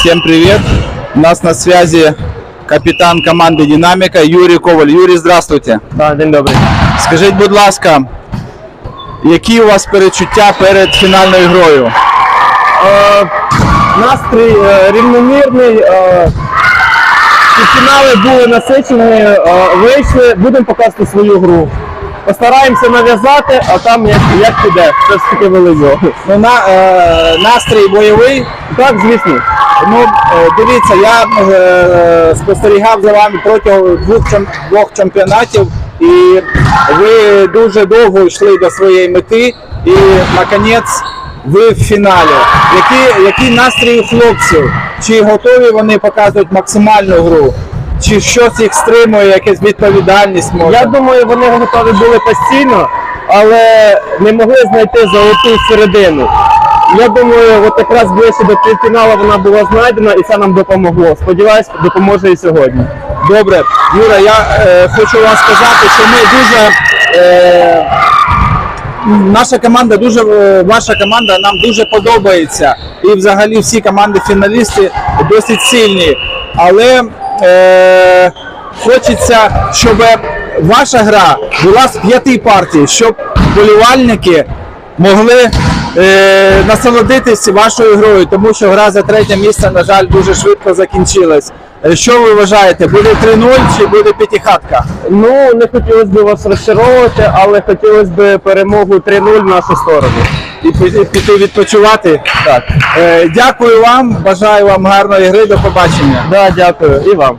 Всем привет! У нас на связи капітан команди Динаміка Юрій Коваль. Юрій, здравствуйте. Так, день добрий. Скажіть, будь ласка, які у вас перечуття перед фінальною грою? Е, настрій е, рівномірний. Е, і фінали були насичені, е, вийшли, будемо показувати свою гру. Постараємося нав'язати, а там як, як піде. Це ж таки велико. Ну, на, е, настрій бойовий. Так, звісно. Ну, е, дивіться, я е, спостерігав за вами протягом двох, двох чемпіонатів, і ви дуже довго йшли до своєї мети, і наконець ви в фіналі. Які, який настрій у хлопців? Чи готові вони показують максимальну гру? Чи щось їх стримує, якась відповідальність може? Я думаю, вони готові були постійно, але не могли знайти золоту середину. Я думаю, от якраз ближче до півфіналу вона була знайдена і це нам допомогло. Сподіваюсь, допоможе і сьогодні. Добре, Юра, я е, хочу вам сказати, що ми дуже. Е, наша команда дуже е, ваша команда нам дуже подобається. І взагалі всі команди фіналісти досить сильні. Але е, хочеться, щоб ваша гра була з п'яти партій, щоб болівальники могли е, насолодитись вашою грою, тому що гра за третє місце, на жаль, дуже швидко закінчилась. Е, Що ви вважаєте, буде 3-0 чи буде п'ятихатка? Ну, не хотілося б вас розчаровувати, але хотілося б перемогу 3-0 в нашу сторону. І пі- піти відпочивати? Так. Е, дякую вам, бажаю вам гарної гри, до побачення. Да, дякую. І вам.